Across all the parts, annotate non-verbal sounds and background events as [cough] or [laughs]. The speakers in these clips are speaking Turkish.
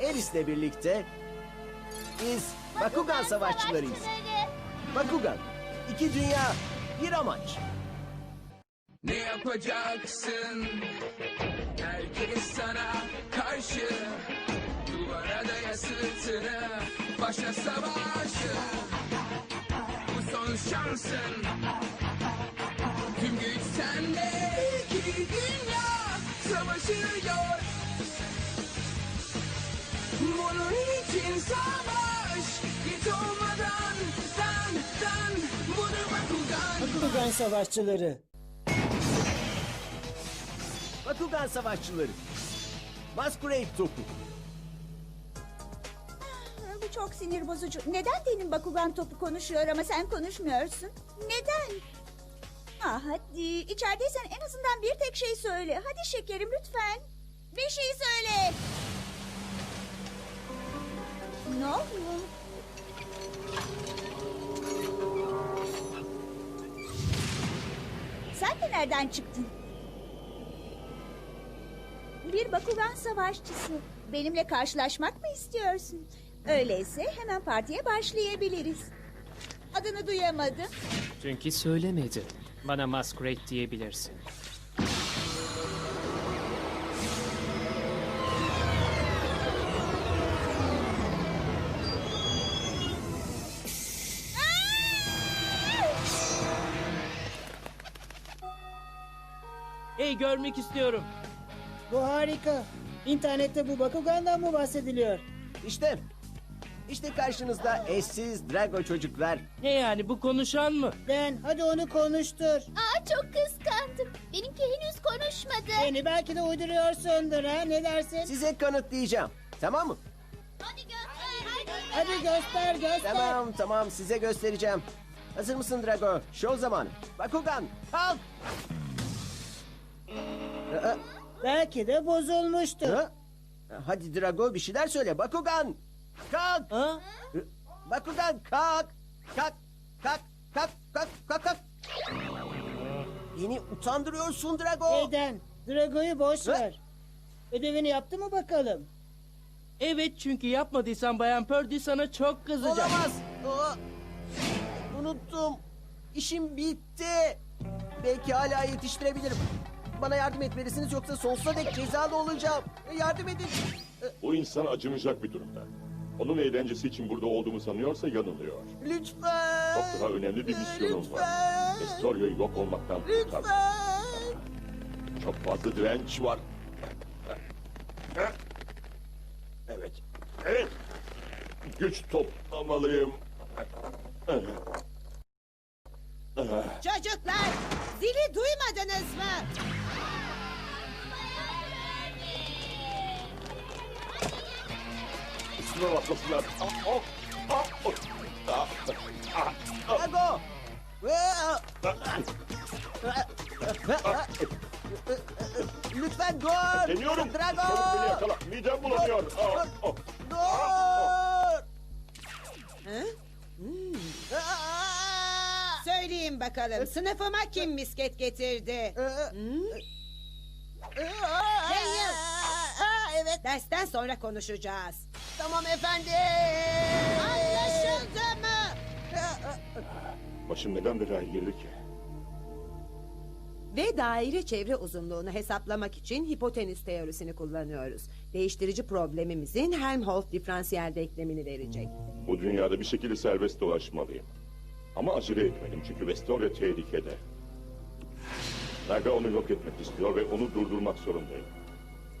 Eris'le birlikte biz Bakugan savaşçılarıyız. Bakugan, iki dünya, bir amaç. Ne yapacaksın? Herkes sana karşı Duvara daya sırtını Başla savaşı Bu son şansın Tüm güç sende İki dünya savaşıyor Bunun için savaş Git olmadan Dan dan Budur Bakugan Bakugan savaşçıları. Bakugan savaşçıları. Masquerade topu. Bu çok sinir bozucu. Neden benim Bakugan topu konuşuyor ama sen konuşmuyorsun? Neden? Ah hadi içerideysen en azından bir tek şey söyle. Hadi şekerim lütfen. Bir şey söyle. Ne oluyor? Sen de nereden çıktın? Bir Bakugan savaşçısı. Benimle karşılaşmak mı istiyorsun? Öyleyse hemen partiye başlayabiliriz. Adını duyamadım. Çünkü söylemedi. Bana Masquerade diyebilirsin. Hey görmek istiyorum. Bu harika. İnternette bu Bakugan'dan mı bahsediliyor? İşte, işte karşınızda eşsiz Drago çocuklar. Ne yani bu konuşan mı? Dan hadi onu konuştur. Aa çok kıskandım. Benimki henüz konuşmadı. Beni belki de uyduruyorsundur ha ne dersin? Size kanıtlayacağım. Tamam mı? Hadi göster. Hadi göster göster. Tamam tamam size göstereceğim. Hazır mısın Drago? Show zamanı. Bakugan kalk. Belki de bozulmuştur. ha? Hadi Drago bir şeyler söyle. Bakugan kalk. Ha? Bakugan kalk. Kalk. Kalk. Kalk. Kalk. Kalk. kalk. Beni utandırıyorsun Drago. Hey Dan, Drago'yu boş Ha? ver. Ödevini yaptı mı bakalım? Evet çünkü yapmadıysan Bayan Purdy sana çok kızacak. Olamaz. Aa, unuttum. İşim bitti. Belki hala yetiştirebilirim. Bana yardım etmelisiniz yoksa sonsuza dek cezalı olacağım. Yardım edin. O insan acımayacak bir durumda. Onun eğlencesi için burada olduğumu sanıyorsa yanılıyor. Lütfen. Çok daha önemli bir misyonum var. Lütfen. Estorio'yu yok olmaktan kurtar. Lütfen. Çok fazla direnç var. Evet. Evet. Güç toplamalıyım. Çocuklar zili duymadınız mı? Ah, ah. Ah, ah, ah. Drago. Lütfen dur. Deniyorum. Drago. Çabuk beni yakala. Midem bulanıyor. Ah, oh. Dur. Aa! Söyleyin bakalım sınıfıma kim misket getirdi? Daniel. evet. Dersten sonra konuşacağız. Tamam efendim. Anlaşıldı mı? Başım neden belaya girdi ki? Ve daire çevre uzunluğunu hesaplamak için hipotenüs teorisini kullanıyoruz. Değiştirici problemimizin Helmholtz diferansiyel denklemini verecek. Bu dünyada bir şekilde serbest dolaşmalıyım. Ama acele etmeliyim çünkü Vestoria tehlikede. Naga onu yok etmek istiyor ve onu durdurmak zorundayım.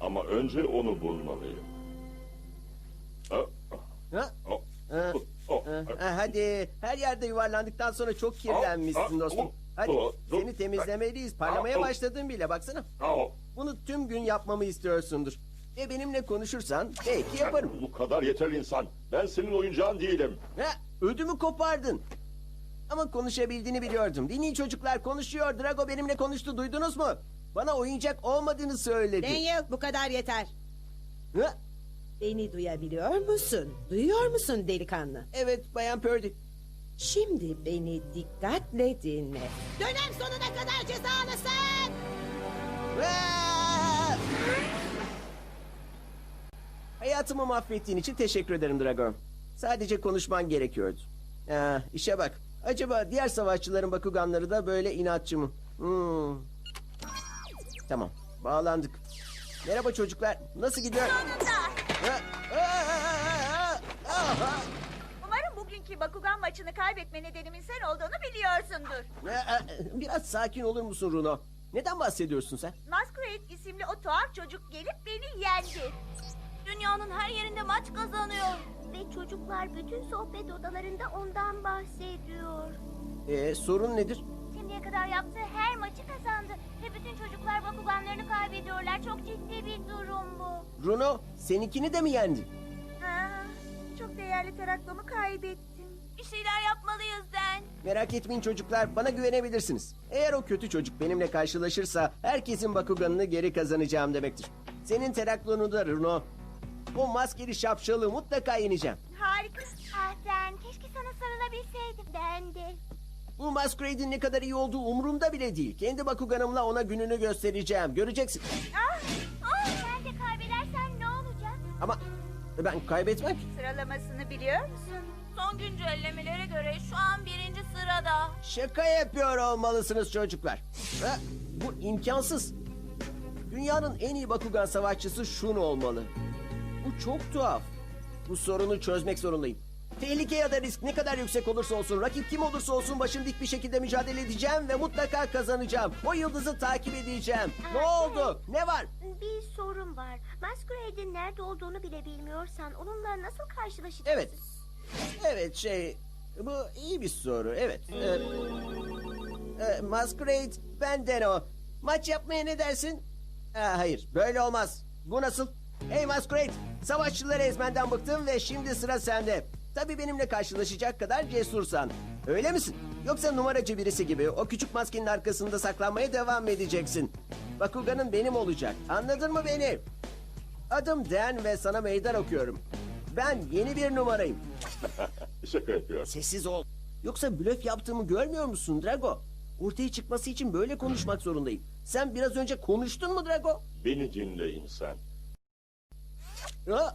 Ama önce onu bulmalıyım. Ha? oh, Ha? oh, Ha, ha, Hadi her yerde yuvarlandıktan sonra çok kirlenmişsin dostum. Hadi seni temizlemeliyiz. Parlamaya başladın bile baksana. Bunu tüm gün yapmamı istiyorsundur. ve benimle konuşursan belki yaparım. Bu kadar yeter insan. Ben senin oyuncağın değilim. Ha, ödümü kopardın. Ama konuşabildiğini biliyordum. Dinleyin çocuklar konuşuyor. Drago benimle konuştu duydunuz mu? Bana oyuncak olmadığını söyledi. Daniel bu kadar yeter. Ha, Beni duyabiliyor musun? Duyuyor musun delikanlı? evet Bayan Purdy. Şimdi beni dikkatle dinle. Dönem sonuna kadar cezalısın. Aa! Hayatımı mahvettiğin için teşekkür ederim Drago. Sadece konuşman gerekiyordu. Ha, işe bak. Acaba diğer savaşçıların Bakuganları da böyle inatçı mı? Hmm. Tamam. Bağlandık. Merhaba çocuklar. Nasıl gidiyor? Sonunda. Umarım bugünkü Bakugan maçını kaybetme nedenimin sen olduğunu biliyorsundur. Aa, Biraz sakin olur musun Runo? Neden bahsediyorsun sen? Masquerade isimli o tuhaf çocuk gelip beni yendi. Dünyanın her yerinde maç kazanıyor. Ve çocuklar bütün sohbet odalarında ondan bahsediyor. Ee, sorun nedir? Kadar yaptığı her maçı kazandı. Ve bütün çocuklar Bakuganlarını kaybediyorlar. Çok ciddi bir durum bu. Runo, seninkini de mi yendi? Ha, çok değerli teraklomu kaybettim. Bir şeyler yapmalıyız Den. Merak etmeyin çocuklar, bana güvenebilirsiniz. Eğer o kötü çocuk benimle karşılaşırsa herkesin Bakuganını geri kazanacağım demektir. Senin teraklonu da Runo. O maskeli şapşalı mutlaka yeneceğim. Harika. Ah Den, keşke sana sarılabilseydim. Ben de. Bu Masquerade'in ne kadar iyi olduğu umurumda bile değil. Kendi Bakuganımla ona gününü göstereceğim. Göreceksin. Ah, ah. Sen de kaybedersen ne olacak? Ama ben kaybetmem ki. Sıralamasını biliyor musun? Son güncellemelere göre şu an birinci sırada. Şaka yapıyor olmalısınız çocuklar. Ha, bu imkansız. Dünyanın en iyi Bakugan savaşçısı Shun olmalı. Bu çok tuhaf. Bu sorunu çözmek zorundayım. Tehlike ya da risk ne kadar yüksek olursa olsun, rakip kim olursa olsun başım dik bir şekilde mücadele edeceğim ve mutlaka kazanacağım. O yıldızı takip edeceğim. Ne oldu? Ne var? Bir sorun var. Masquerade'in nerede olduğunu bile bilmiyorsan onunla nasıl karşılaşacaksın? Evet. Evet şey, bu iyi bir soru. Evet. Ee, e, Masquerade, ben Deno. Maç yapmaya ne dersin? Aa, hayır, böyle olmaz. Bu nasıl? Hey Masquerade, savaşçıları ezmenden bıktım ve şimdi sıra sende. Tabii benimle karşılaşacak kadar cesursan. Öyle misin? Yoksa numaracı birisi gibi o küçük maskenin arkasında saklanmaya devam mı edeceksin? Bakugan'ın benim olacak. Anladın mı beni? Adım Dan ve sana meydan okuyorum. Ben yeni bir numarayım. [laughs] Şaka yapıyor. Sessiz ol. Yoksa blöf yaptığımı görmüyor musun Drago? Ortaya çıkması için böyle konuşmak zorundayım. Sen biraz önce konuştun mu Drago? Beni dinle insan. Ha?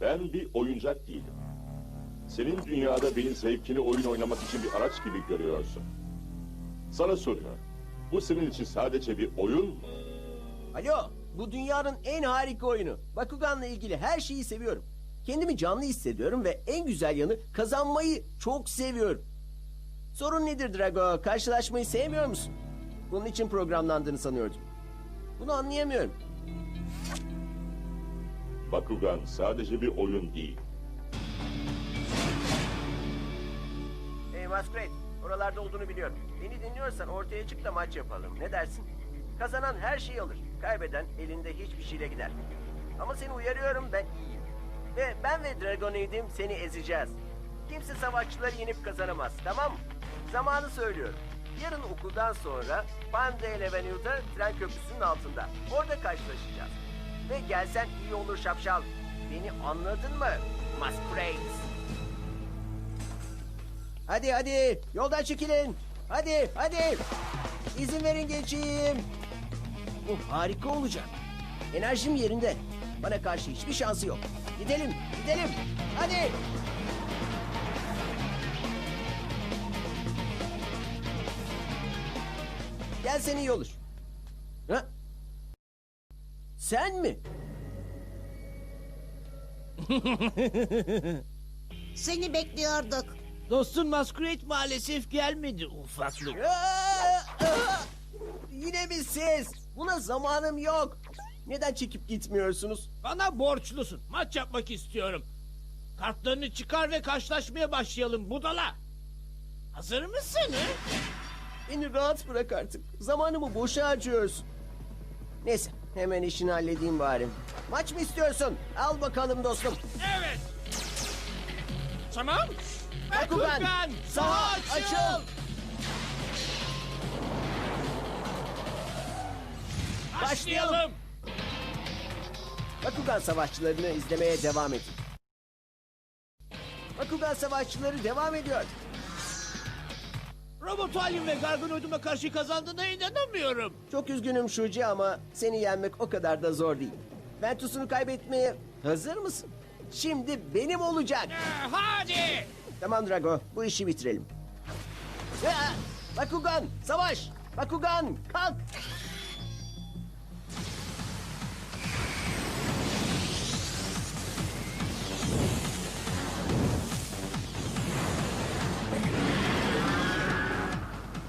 Ben bir oyuncak değilim. Senin dünyada benim zevkini oyun oynamak için bir araç gibi görüyorsun. Sana soruyorum. Bu senin için sadece bir oyun mu? Alo, bu dünyanın en harika oyunu. Bakugan'la ilgili her şeyi seviyorum. Kendimi canlı hissediyorum ve en güzel yanı kazanmayı çok seviyorum. Sorun nedir Drago? Karşılaşmayı sevmiyor musun? Bunun için programlandığını sanıyordum. Bunu anlayamıyorum. Bakugan sadece bir oyun değil. Masquerade, oralarda olduğunu biliyorum. Beni dinliyorsan ortaya çık da maç yapalım. Ne dersin? Kazanan her şeyi alır. Kaybeden elinde hiçbir şeyle gider. Ama seni uyarıyorum ben iyiyim. Ve ben ve Dragonade'im seni ezeceğiz. Kimse savaşçıları yenip kazanamaz, tamam mı? Zamanı söylüyorum. Yarın okuldan sonra Pandale Avenue'da tren köprüsünün altında. Orada karşılaşacağız. Ve gelsen iyi olur şapşal. Beni anladın mı? Masquerade. Hadi hadi yoldan çekilin. Hadi hadi. İzin verin geçeyim. Bu harika olacak. Enerjim yerinde. Bana karşı hiçbir şansı yok. Gidelim gidelim. Hadi. Gelsen iyi olur. Ha? Sen mi? [laughs] Seni bekliyorduk. Dostun Masquerade maalesef gelmedi ufaklık. Aa, aa! Yine mi siz? Buna zamanım yok. Neden çekip gitmiyorsunuz? Bana borçlusun. Maç yapmak istiyorum. Kartlarını çıkar ve karşılaşmaya başlayalım budala. Hazır mısın? he? Beni rahat bırak artık. Zamanımı boşa harcıyorsun. Neyse Hemen işini halledeyim bari. Maç mı istiyorsun? Al bakalım dostum. Evet. Tamam. Bakugan, saha açıl. Başlayalım. Bakugan savaşçılarını izlemeye devam edin. Bakugan savaşçıları devam ediyor. Robotalyum ve Gargonoid'uma karşı kazandığına inanamıyorum. Çok üzgünüm Shuji ama seni yenmek o kadar da zor değil. Ventus'unu kaybetmeye hazır mısın? Şimdi benim olacak. Ee, hadi. Tamam Drago, bu işi bitirelim. Ya, Bakugan, savaş! Bakugan, kalk!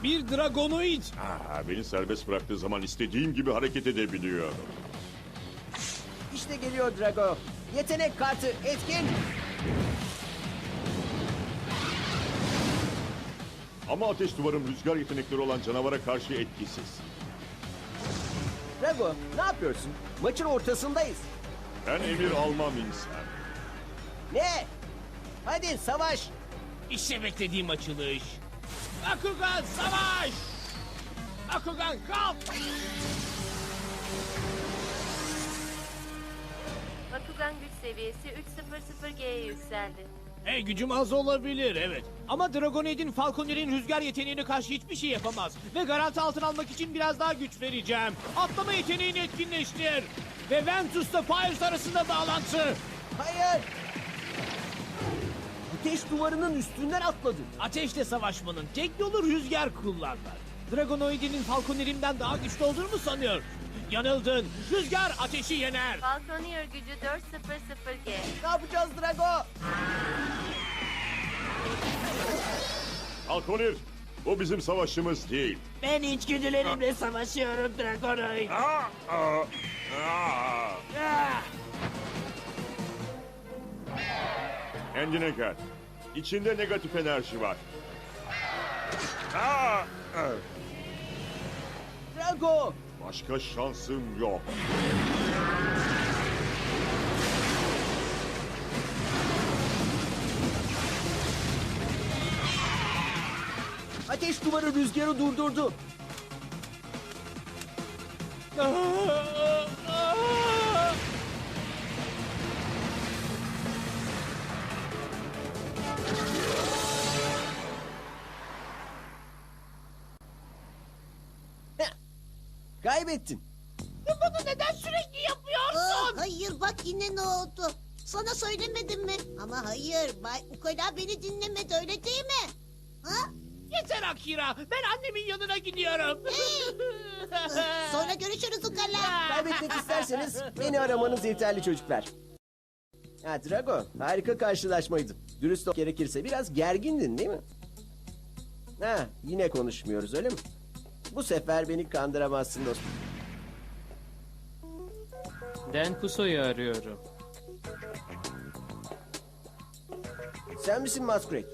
Bir Dragonoid. Ah, beni serbest bıraktığı zaman istediğim gibi hareket edebiliyorum. İşte geliyor Drago. Yetenek kartı etkin. Ama ateş duvarım rüzgar yetenekleri olan canavara karşı etkisiz. Drago, ne yapıyorsun? Maçın ortasındayız. Ben emir almam insan. Ne? Hadi savaş! İşte beklediğim açılış. Bakugan savaş. Bakugan kalk. Bakugan güç seviyesi 300G'ye yükseldi. Hey gücüm az olabilir evet. Ama Dragonoid'in Falconer'in rüzgar yeteneğine karşı hiçbir şey yapamaz. Ve garanti altına almak için biraz daha güç vereceğim. Atlama yeteneğini etkinleştir. Ve Ventus'la Fires arasında bağlantı. Hayır! Ateş duvarının üstünden atladı. Ateşle savaşmanın tek yolu rüzgar kullanmak. Dragonoid'in Falconer'inden daha güçlü olduğunu mu sanıyor? Yanıldın. Rüzgar ateşi yener. Falconeer gücü 400G. Ne yapacağız Drago? Halkonir, bu bizim savaşımız değil. Ben içgüdülerimle savaşıyorum Dragonoid. Aa, aa, aa. Kendine gel. İçinde negatif enerji var. Aa. Drago! Başka şansım yok. Ateş duvarı rüzgarı durdurdu. Heh, Kaybettin. Bunu neden sürekli yapıyorsun? hayır bak yine ne oldu? Sana söylemedim mi? Ama hayır Bay Ukala beni dinlemedi öyle değil mi? Ha? Yeter Akira. Ben annemin yanına gidiyorum. [laughs] Sonra görüşürüz Ukala. Kaybetmek isterseniz beni aramanız yeterli çocuklar. Ha Drago, harika karşılaşmaydı. Dürüst ol gerekirse biraz gergindin değil mi? Ha, yine konuşmuyoruz öyle mi? Bu sefer beni kandıramazsın dostum. Dan Kuso'yu arıyorum. Sen misin Masquerade?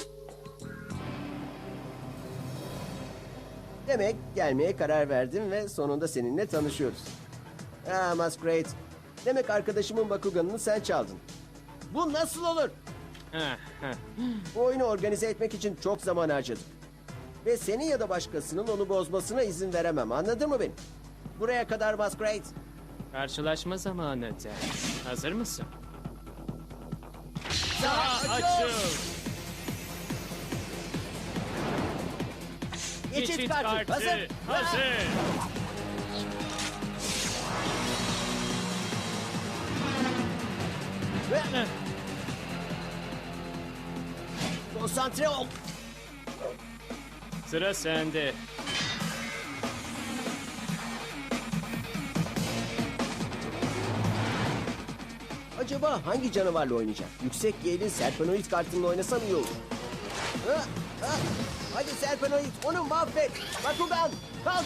Demek gelmeye karar verdim ve sonunda seninle tanışıyoruz. Ha Masquerade. Demek arkadaşımın Bakugan'ını sen çaldın. Bu nasıl olur? Heh, heh. Bu oyunu organize etmek için çok zaman harcadım. Ve senin ya da başkasının onu bozmasına izin veremem. Anladın mı beni? Buraya kadar Masquerade. Karşılaşma zamanı Dan. Hazır mısın? Açıl! Geçit, kartı, hazır. Hazır. Konsantre ol. Sıra sende. Acaba hangi canavarla oynayacak? Yüksek yeğenin Serpenoid kartını oynasam iyi olur. Ha, ha. Hadi Serpenoid onu mahvet. Bakugan kalk.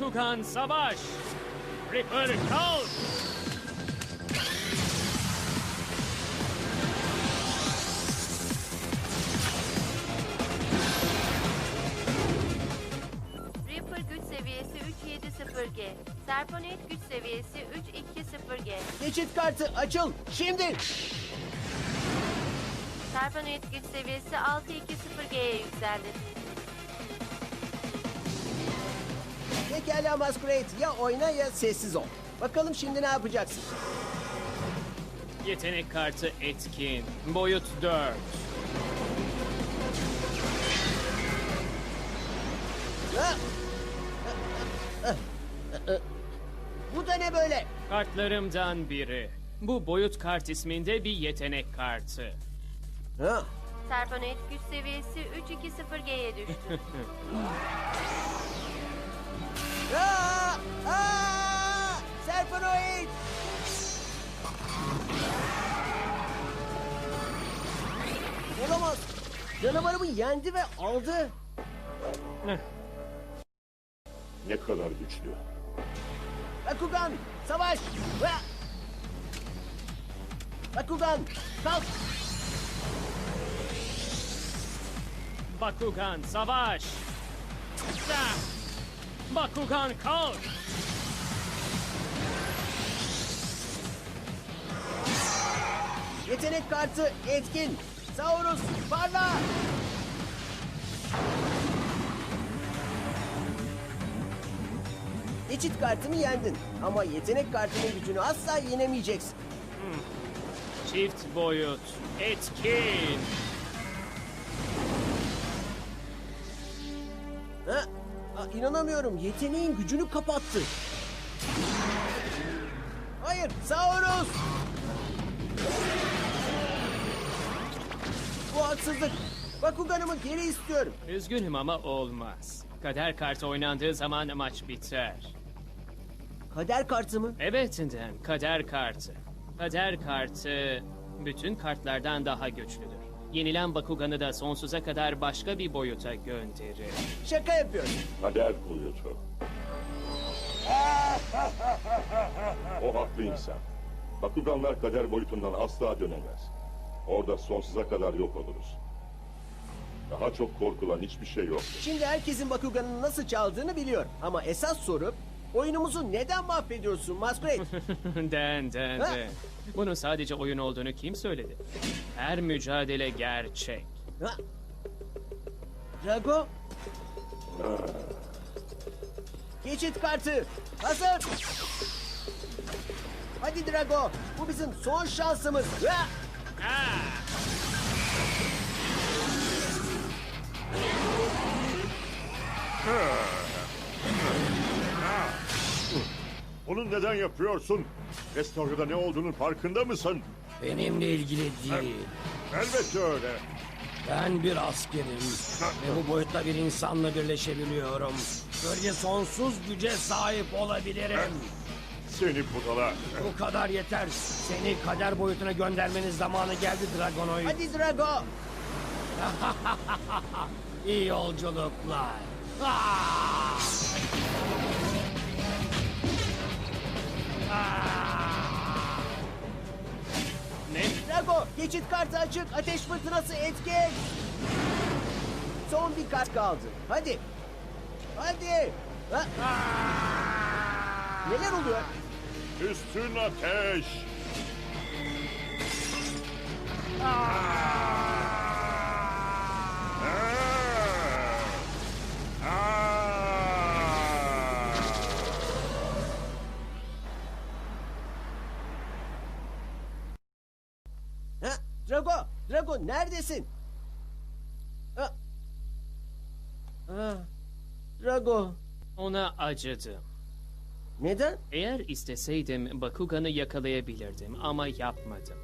Bakugan Savaş. Ripper kalk. Ripper güç seviyesi 370G. Serponet güç seviyesi 320G. Geçit kartı açıl şimdi. Serponet güç seviyesi 620G'ye yükseldi. Pekala Masquerade. Ya oyna ya sessiz ol. Bakalım şimdi ne yapacaksın? Yetenek kartı etkin. Boyut 4. Ha? Bu da ne böyle? Kartlarımdan biri. Bu boyut kart isminde bir yetenek kartı. Ha? Serponet güç seviyesi 320G'ye düştü. [laughs] Aa! Aa! Serpenoid! Olamaz. Canavarımı yendi ve aldı. Ne kadar güçlü. Bakugan, savaş! Ha! Bakugan, kalk! Bakugan savaş. Ya! Bakugan kalk. Yetenek kartı etkin. Saurus, parla! Geçit kartımı yendin. Ama yetenek kartının gücünü asla yenemeyeceksin. Çift boyut. Etkin. İnanamıyorum. Yeteneğin gücünü kapattı. Hayır, Saurus! Bu haksızlık. Bakuganımı geri istiyorum. Üzgünüm ama olmaz. Kader kartı oynandığı zaman maç biter. Kader kartı mı? Evet Dan, kader kartı. Kader kartı bütün kartlardan daha güçlüdür. Yenilen Bakugan'ı da sonsuza kadar başka bir boyuta gönderir. Şaka yapıyorum. Kader boyutu. o haklı insan. Bakuganlar kader boyutundan asla dönemez. Orada sonsuza kadar yok oluruz. Daha çok korkulan hiçbir şey yok. Şimdi herkesin Bakugan'ın nasıl çaldığını biliyor. Ama esas soru oyunumuzu neden mahvediyorsun Masquerade? [laughs] den, den, Ha? den. Bunun sadece oyun olduğunu kim söyledi? Her mücadele gerçek. Ha? Drago? Geçit kartı. Hazır. Hadi Drago. Bu bizim son şansımız. Ha! Onu neden yapıyorsun? Restorada ne olduğunun farkında mısın? Benimle ilgili değil. Elbette öyle. Ben bir askerim ve bu boyutta bir insanla birleşebiliyorum. Böylece sonsuz güce sahip olabilirim. Seni budala. Bu kadar yeter. Seni kader boyutuna göndermenin zamanı geldi Dragonoid. Hadi Drago. [laughs] İyi yolculuklar. Ah! Ne? Drago geçit kartı açık. Ateş fırtınası etkin. Son bir kart kaldı. Hadi. Hadi. Ha? Neler oluyor? Üstün ateş. Ah! Neredesin? Ha? Ha? Drago, Ona acıdım. neden? Eğer isteseydim Bakugan'ı yakalayabilirdim ama yapmadım.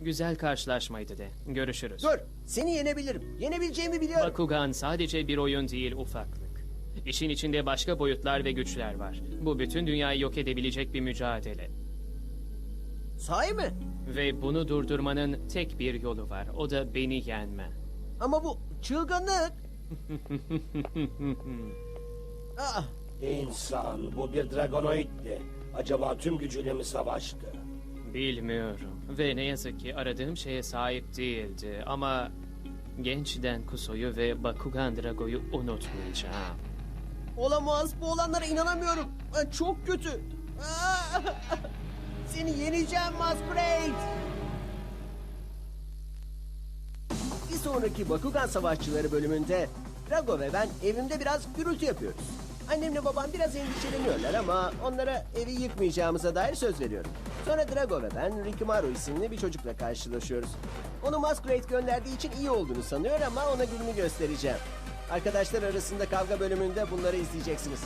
Güzel karşılaşmaydı de. Görüşürüz. Dur, seni yenebilirim. Yenebileceğimi biliyorum. Bakugan sadece bir oyun değil ufaklık. İşin içinde başka boyutlar ve güçler var. Bu bütün dünyayı yok edebilecek bir mücadele. Sahi mi? Ve bunu durdurmanın tek bir yolu var. O da beni yenmen. Ama bu çılgınlık. Aa, [laughs] İnsan bu bir Dragonoid'di. Acaba tüm gücüyle mi savaştı? Bilmiyorum. Ve ne yazık ki aradığım şeye sahip değildi. Ama gençten Kuso'yu ve Bakugan Drago'yu unutmayacağım. Olamaz. Bu olanlara inanamıyorum. Ben çok kötü. Aa! Seni yeneceğim Masquerade. Bir sonraki Bakugan Savaşçıları bölümünde Drago ve ben evimde biraz gürültü yapıyoruz. Annemle babam biraz endişeleniyorlar ama onlara evi yıkmayacağımıza dair söz veriyorum. Sonra Drago ve ben Rikimaru isimli bir çocukla karşılaşıyoruz. Onu Masquerade gönderdiği için iyi olduğunu sanıyor ama ona gününü göstereceğim. Arkadaşlar arasında kavga bölümünde bunları izleyeceksiniz.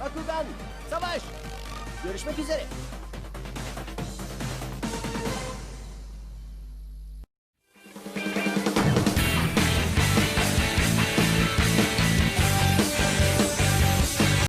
Bakugan, savaş! Görüşmek üzere.